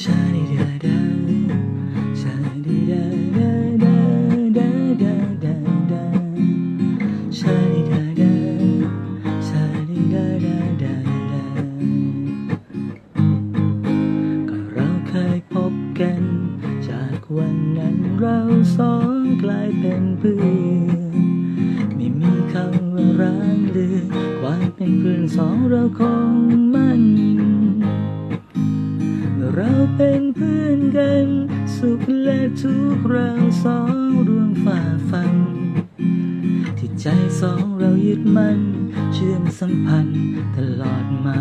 ชาดิดาดาชาดิดาดาดาดาดาดาดาชาดิดาดาชาดิดาดาดาดาก็เราเคยพบกัน จากวันนั้นเราสองกลายเป็นเพื่อนไม่มีคำว่าร้างเลือความเป็นเพื่อนสองเราคงมั่น เราเป็นเพื่อนกัน สุขและทุกข์เราสองร่วมฝ่าฟัน ที่ใจสองเรายึดมั่น เชื่อมสัมพันธ์ตลอดมา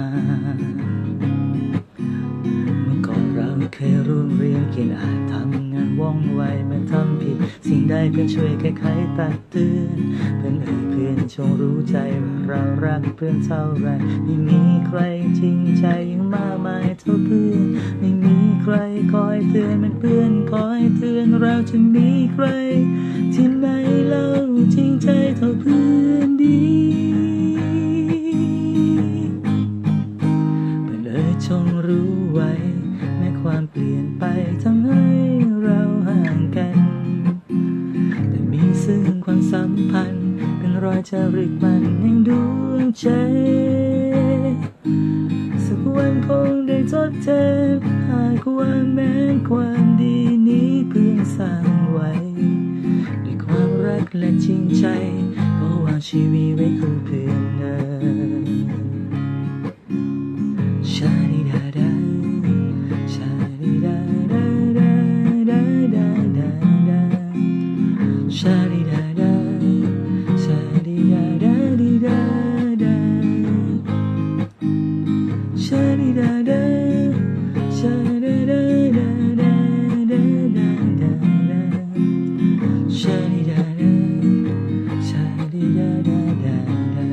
ว่องไวเมื่อทำผิด สิ่งใดเพื่อนช่วยแก้ไขตักเตือน เพื่อนเอ่ยเพื่อนจงรู้ใจว่าเรารักเพื่อนเท่าไรไม่มีใครจริงใจยังมากมายเท่าเพื่อนไม่มีใครคอยเตือนเหมันเพื่อนคอยเตือนเราจะมีใคร ที่ไหนเล่าจริงใจเท่าเพื่อนดีเพื่อนเอ๋ยจงรู้ไว้แม้ความเปลี่ยนไปทำให้ ซึ่งความสัมพันธ์ เป็นรอยจารึกมันยังดวงใจ สักวันคงได้ทดแทนหากว่าแม้ความดีนี้เพื่อสร้างไว้ด้วยความรักและจริงใจก็วางชีวิตไว้คู่เพื่อ ดาชาดาดาดาดาดาดาดาดาชาดิดาดาชาดิดาดาดาดา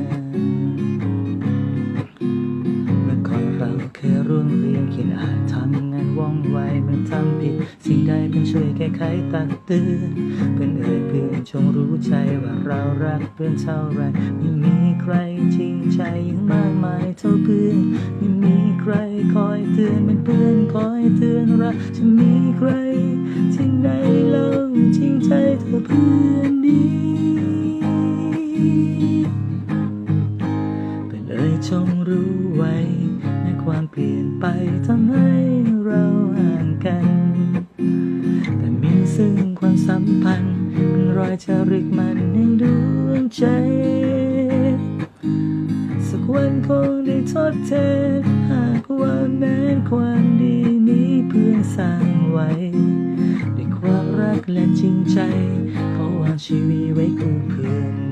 เมื่อก่อนเราเคยร่วมเรียนเขียนอ่านทำงานว่องไวเมื่อทำผิด สิ่งใดเป็นช่วยแก้ไขตักเตือนเพื่อนเอ่ยเพื่อนจงรู้ใจว่าเรารักเพื่อนเท่าไรไม่มีใครจริงใจยังมากมายเท่าเพื่อน ใครคอยเตือนเหมันเพื่อนคอยเตือนเราจะมีใครที่ไหนเล่าจริงใจเธอเพื่อนดีไปเลยจงรู้ไว้แม้ความเปลี่ยนไปทำให้เราห่างกัน แต่มีซึ่งความสัมพันธ์เป็นรอยจารึกมันในดวงใจสักวันคงได้ทดแทน ความแม้ความดีนี้เพื่อนสร้างไว้ด้วยความรักและจริงใจเขาวางชีวิตไว้คู่เพื่อน